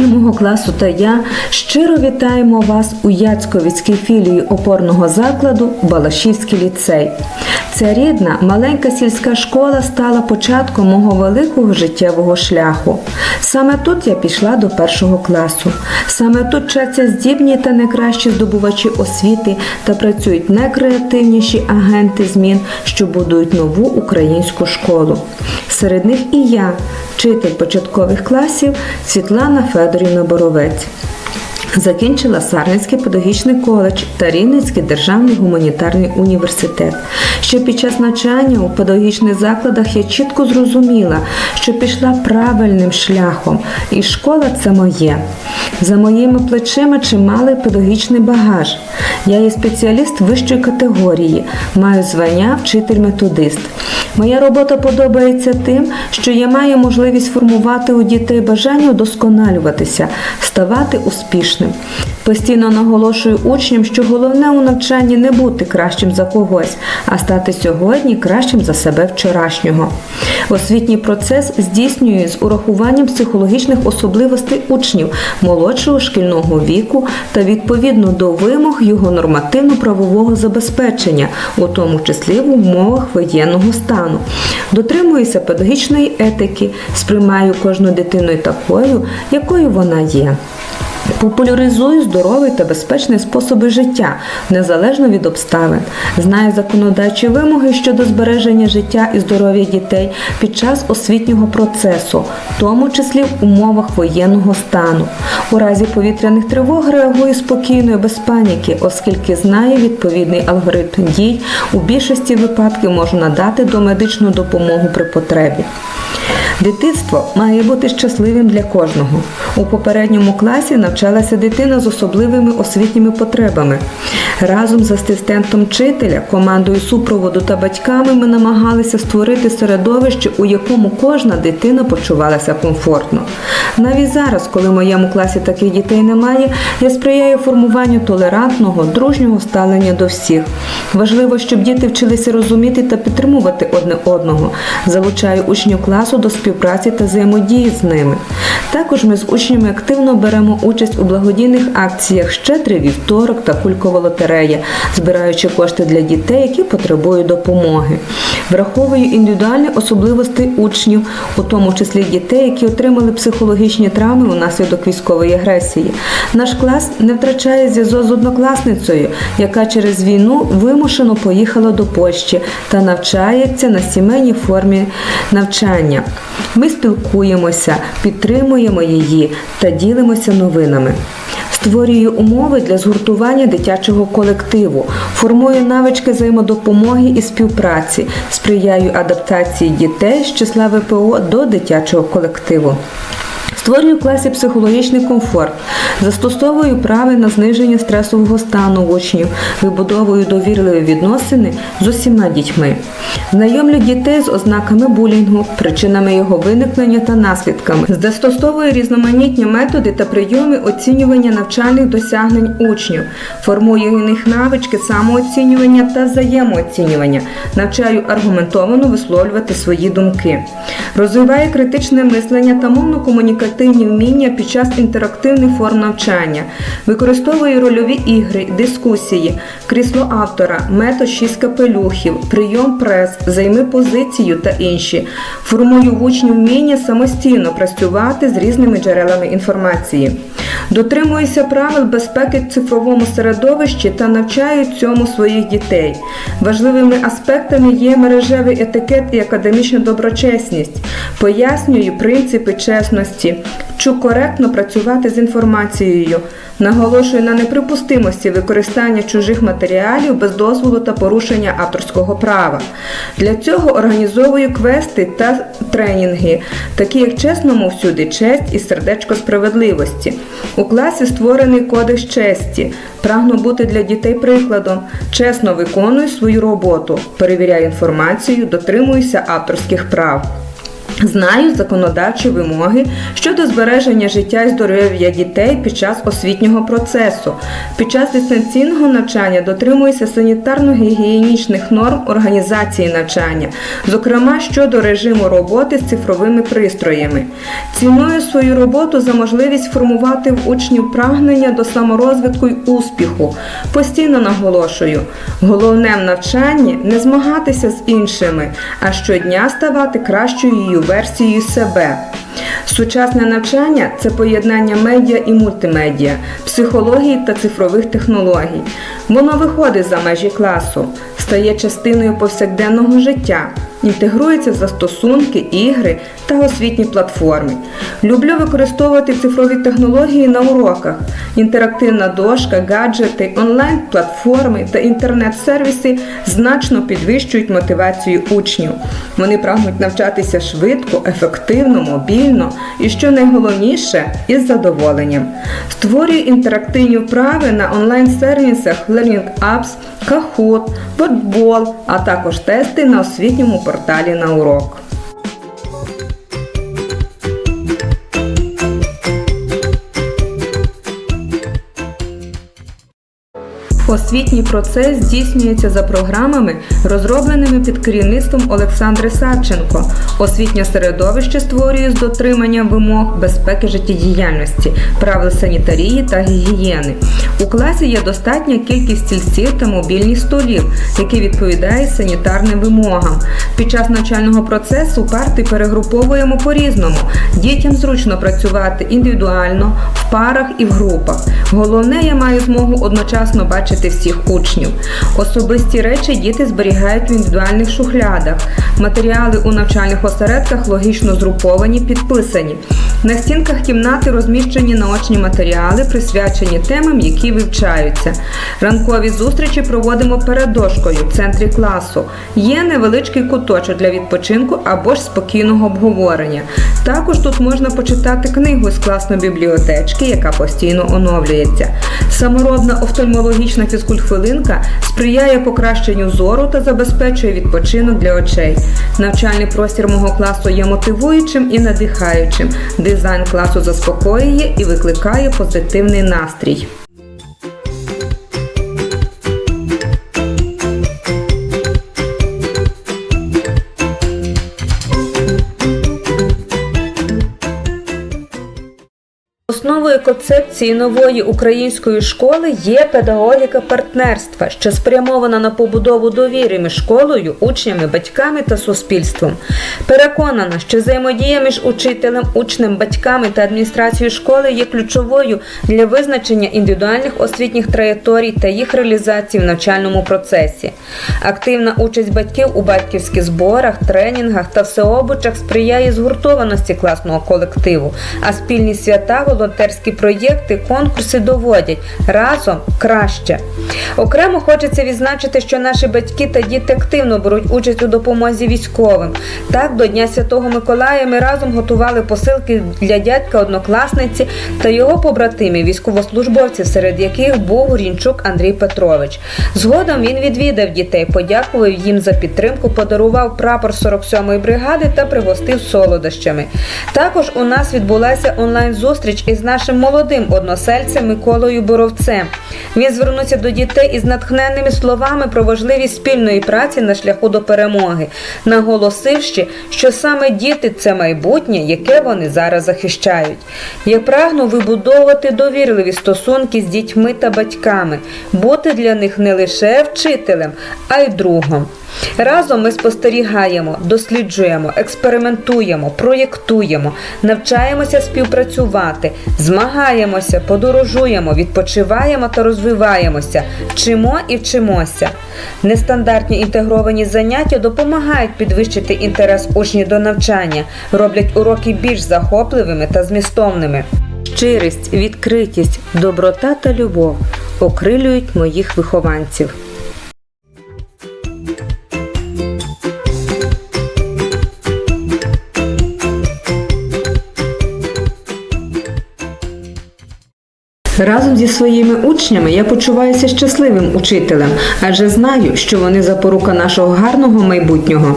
Team 7 класу та я щиро вітаємо вас у Яцьковіцькій філії опорного закладу Балашівський ліцей. Ця рідна маленька сільська школа стала початком мого великого життєвого шляху. Саме тут я пішла до першого класу. Саме тут вчаться здібні та найкращі здобувачі освіти та працюють найкреативніші агенти змін, що будують нову українську школу. Серед них і я, вчитель початкових класів Світлана Федорівна. Боровець. Закінчила Сарненський педагогічний коледж та Рівненський державний гуманітарний університет. Ще під час навчання у педагогічних закладах я чітко зрозуміла, що пішла правильним шляхом, і школа це моє. За моїми плечима чималий педагогічний багаж. Я є спеціаліст вищої категорії, маю звання вчитель-методист. Моя робота подобається тим, що я маю можливість формувати у дітей бажання удосконалюватися, ставати успішним. Постійно наголошую учням, що головне у навчанні не бути кращим за когось, а стати сьогодні кращим за себе вчорашнього. Освітній процес здійснює з урахуванням психологічних особливостей учнів молодшого шкільного віку та відповідно до вимог його нормативно-правового забезпечення, у тому числі в умовах воєнного стану. Дотримуюся педагогічної етики, сприймаю кожну дитину такою, якою вона є. Популяризую здоровий та безпечний способи життя незалежно від обставин. Знаю законодавчі вимоги щодо збереження життя і здоров'я дітей під час освітнього процесу, в тому числі в умовах воєнного стану. У разі повітряних тривог реагую спокійно і без паніки, оскільки знаю відповідний алгоритм дій. У більшості випадків можу надати домедичну допомогу при потребі. Дитинство має бути щасливим для кожного. У попередньому класі навчалася дитина з особливими освітніми потребами. Разом з асистентом вчителя, командою супроводу та батьками ми намагалися створити середовище, у якому кожна дитина почувалася комфортно. Навіть зараз, коли в моєму класі таких дітей немає, я сприяю формуванню толерантного, дружнього ставлення до всіх. Важливо, щоб діти вчилися розуміти та підтримувати одне одного. Залучаю учнів класу до співпраці та взаємодії з ними. Також ми з учнями активно беремо участь у благодійних акціях Щедрий вівторок та кулькова лотерея, збираючи кошти для дітей, які потребують допомоги. Враховую індивідуальні особливості учнів, у тому числі дітей, які отримали психологічні травми унаслідок військової агресії. Наш клас не втрачає зв'язок з однокласницею, яка через війну вимушено поїхала до Польщі та навчається на сімейній формі навчання. Ми спілкуємося, підтримуємо її та ділимося новинами. Створюю умови для згуртування дитячого колективу, формую навички взаємодопомоги і співпраці, сприяю адаптації дітей з числа ВПО до дитячого колективу. Створюю в класі психологічний комфорт, застосовую прави на зниження стресового стану учнів, вибудовую довірливі відносини з усіма дітьми. Знайомлю дітей з ознаками булінгу, причинами його виникнення та наслідками. Застосовую різноманітні методи та прийоми оцінювання навчальних досягнень учнів, формую в них навички самооцінювання та взаємооцінювання, навчаю аргументовано висловлювати свої думки. Розвиваю критичне мислення та мовно-комунікативні вміння під час інтерактивних форм навчання, використовую рольові ігри, дискусії, крісло автора, метод шість капелюхів, прийом прес, займи позицію та інші. Формую в вміння самостійно працювати з різними джерелами інформації. Дотримуюся правил безпеки в цифровому середовищі та навчаю цьому своїх дітей. Важливими аспектами є мережевий етикет і академічна доброчесність. Пояснюю принципи чесності, вчу коректно працювати з інформацією. Наголошую на неприпустимості використання чужих матеріалів без дозволу та порушення авторського права. Для цього організовую квести та тренінги, такі як чесному всюди честь і сердечко справедливості. У класі створений кодекс честі. Прагну бути для дітей прикладом. Чесно виконую свою роботу, перевіряю інформацію, дотримуюся авторських прав. Знають законодавчі вимоги щодо збереження життя і здоров'я дітей під час освітнього процесу. Під час дистанційного навчання дотримуються санітарно-гігієнічних норм організації навчання, зокрема щодо режиму роботи з цифровими пристроями. Ціную свою роботу за можливість формувати в учнів прагнення до саморозвитку й успіху. Постійно наголошую, головне в навчанні не змагатися з іншими, а щодня ставати кращою версією себе. Сучасне навчання це поєднання медіа і мультимедіа, психології та цифрових технологій. Воно виходить за межі класу, стає частиною повсякденного життя, інтегрується в застосунки, ігри та освітні платформи. Люблю використовувати цифрові технології на уроках. Інтерактивна дошка, гаджети, онлайн-платформи та інтернет-сервіси значно підвищують мотивацію учнів. Вони прагнуть навчатися швидко, ефективно, мобільно і, що найголовніше, із задоволенням. Створюю інтерактивні вправи на онлайн-сервісах Learning Apps, Kahoot, Wordball, а також тести на освітньому порталі на урок. Освітній процес здійснюється за програмами, розробленими під керівництвом Олександри Савченко. Освітнє середовище створює з дотриманням вимог безпеки життєдіяльності, правил санітарії та гігієни. У класі є достатня кількість стільців та мобільних столів, які відповідають санітарним вимогам. Під час навчального процесу парти перегруповуємо по-різному. Дітям зручно працювати індивідуально, в парах і в групах. Головне, я маю змогу одночасно бачити всіх учнів. Особисті речі діти зберігають в індивідуальних шухлядах. Матеріали у навчальних осередках логічно згруповані, підписані. На стінках кімнати розміщені наочні матеріали, присвячені темам, які вивчаються. Ранкові зустрічі проводимо перед дошкою в центрі класу. Є невеличкий куточок для відпочинку або ж спокійного обговорення. Також тут можна почитати книгу з класної бібліотечки, яка постійно оновлюється. Саморобна офтальмологічна фізкульт-хвилинка сприяє покращенню зору та забезпечує відпочинок для очей. Навчальний простір мого класу є мотивуючим і надихаючим. Дизайн класу заспокоює і викликає позитивний настрій. Основою концепції нової української школи є педагогіка партнерства, що спрямована на побудову довіри між школою, учнями, батьками та суспільством. Переконана, що взаємодія між учителем, учнем, батьками та адміністрацією школи є ключовою для визначення індивідуальних освітніх траєкторій та їх реалізації в навчальному процесі. Активна участь батьків у батьківських зборах, тренінгах та всеобучах сприяє згуртованості класного колективу, а спільні свята волонтерські проєкти, конкурси доводять разом краще. Окремо хочеться відзначити, що наші батьки та діти активно беруть участь у допомозі військовим. Так, до Дня Святого Миколая ми разом готували посилки для дядька однокласниці та його побратимів, військовослужбовців, серед яких був Гурінчук Андрій Петрович. Згодом він відвідав дітей, подякував їм за підтримку, подарував прапор 47-ї бригади та пригостив солодощами. Також у нас відбулася онлайн-зустріч із нашим молодим односельцем Миколою Боровцем. Він звернувся до дітей із натхненними словами про важливість спільної праці на шляху до перемоги, наголосивши, що саме діти це майбутнє, яке вони зараз захищають. Я прагну вибудовувати довірливі стосунки з дітьми та батьками, бути для них не лише вчителем, а й другом. Разом ми спостерігаємо, досліджуємо, експериментуємо, проєктуємо, навчаємося співпрацювати, змагаємося, подорожуємо, відпочиваємо та розвиваємося, вчимо і вчимося. Нестандартні інтегровані заняття допомагають підвищити інтерес учнів до навчання, роблять уроки більш захопливими та змістовними. Щирість, відкритість, доброта та любов окрилюють моїх вихованців. Разом зі своїми учнями я почуваюся щасливим учителем, адже знаю, що вони запорука нашого гарного майбутнього.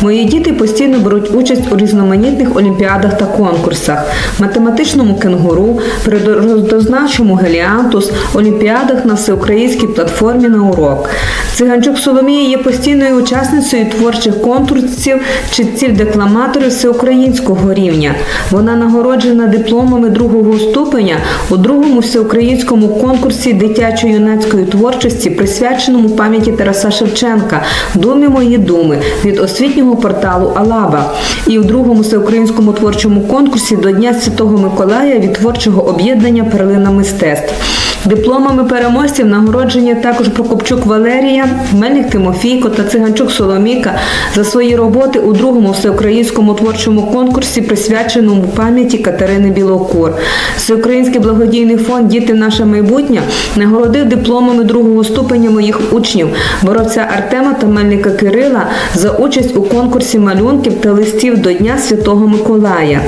Мої діти постійно беруть участь у різноманітних олімпіадах та конкурсах, математичному кенгуру, природознавчому геліантус, олімпіадах на всеукраїнській платформі на урок. Циганчук Соломія є постійною учасницею творчих конкурсів читців декламаторів всеукраїнського рівня. Вона нагороджена дипломами другого ступеня у другому всеукраїнському конкурсі дитячо-юнацької творчості, присвяченому пам'яті Тараса Шевченка Думі мої думи від освітнього порталу Алаба і у другому всеукраїнському творчому конкурсі до Дня Святого Миколая від творчого об'єднання Перлина мистецтв. Дипломами переможців нагороджені також Прокопчук Валерія, Мельник Тимофійко та Циганчук Соломіка за свої роботи у другому всеукраїнському творчому конкурсі, присвяченому пам'яті Катерини Білокур. Всеукраїнський благодійний фонд Діти наше майбутнє нагородив дипломами другого ступеня моїх учнів, боровця Артема та Мельника Кирила за участь у конкурсі малюнків та листів до Дня Святого Миколая.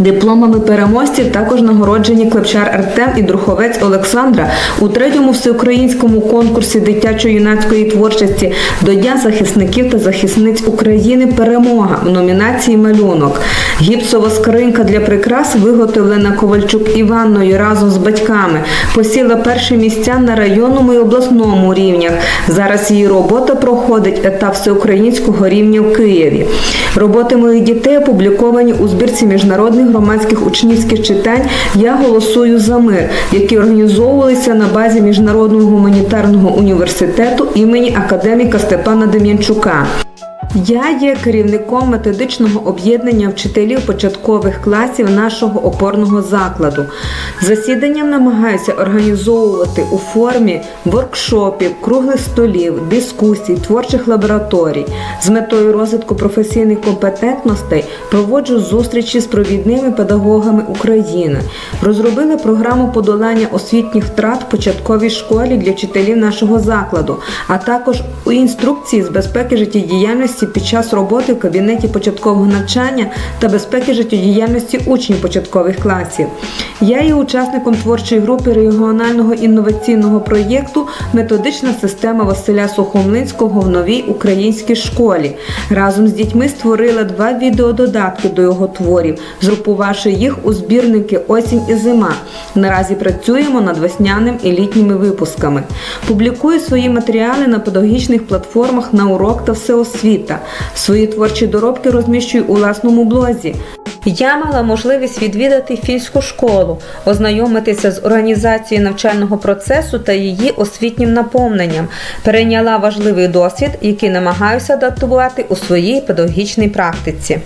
Дипломами переможців також нагороджені Клепчар Артем і Друховець Олександра у третьому всеукраїнському конкурсі дитячо-юнацької творчості до Дня захисників та захисниць України Перемога в номінації Малюнок. Гіпсова скринька для прикрас, виготовлена Ковальчук Іванною разом з батьками, посіла перші місця на районному і обласному рівнях. Зараз її робота проходить етап всеукраїнського рівня в Києві. Роботи моїх дітей опубліковані у збірці міжнародних громадських учнівських читань Я голосую за мир, які організовувалися на базі Міжнародного гуманітарного університету імені академіка Степана Дем'янчука. Я є керівником методичного об'єднання вчителів початкових класів нашого опорного закладу. Засіданням намагаюся організовувати у формі воркшопів, круглих столів, дискусій, творчих лабораторій. З метою розвитку професійних компетентностей проводжу зустрічі з провідними педагогами України. Розробили програму подолання освітніх втрат в початковій школі для вчителів нашого закладу, а також у інструкції з безпеки життєдіяльності під час роботи в кабінеті початкового навчання та безпеки життєдіяльності учнів початкових класів. Я є учасником творчої групи регіонального інноваційного проєкту Методична система Василя Сухомлинського в новій українській школі. Разом з дітьми створила два відеододатки до його творів, згрупувавши їх у збірники Осінь і зима. Наразі працюємо над весняним і літніми випусками. Публікую свої матеріали на педагогічних платформах на урок та всеосвіта. Свої творчі доробки розміщую у власному блозі. Я мала можливість відвідати фільську школу, ознайомитися з організацією навчального процесу та її освітнім наповненням, перейняла важливий досвід, який намагаюся адаптувати у своїй педагогічній практиці.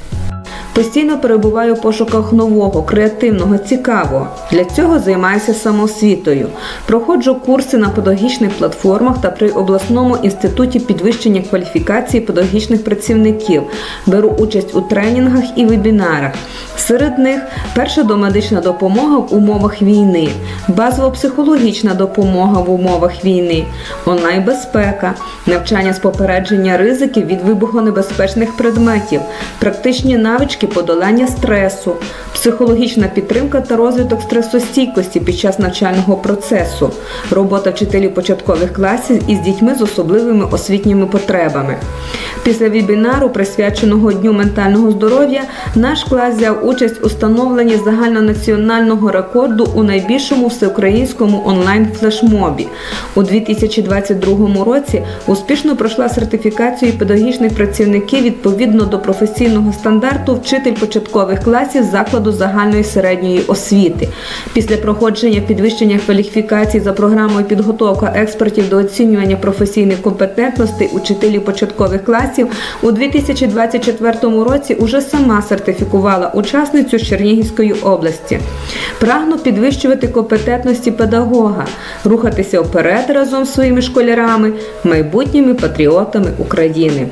Постійно перебуваю в пошуках нового, креативного, цікавого. Для цього займаюся самоосвітою. Проходжу курси на педагогічних платформах та при обласному інституті підвищення кваліфікації педагогічних працівників. Беру участь у тренінгах і вебінарах. Серед них перша домедична допомога в умовах війни, базово-психологічна допомога в умовах війни, онлайн-безпека, навчання з попередження ризиків від вибухонебезпечних предметів, практичні навички подолання стресу, психологічна підтримка та розвиток стресостійкості під час навчального процесу, робота вчителів початкових класів із дітьми з особливими освітніми потребами. Після вебінару, присвяченого Дню ментального здоров'я, наш клас взяв участь у встановленні загальнонаціонального рекорду у найбільшому всеукраїнському онлайн-флешмобі. У 2022 році успішно пройшла сертифікацію педагогічних працівників відповідно до професійного стандарту вчитель початкових класів закладу загальної середньої освіти. Після проходження підвищення кваліфікацій за програмою підготовка експертів до оцінювання професійних компетентностей учителів початкових класів у 2024 році уже сама сертифікувала учасницю з Чернігівської області. Прагну підвищувати компетентності педагога, рухатися вперед разом з своїми школярами, майбутніми патріотами України.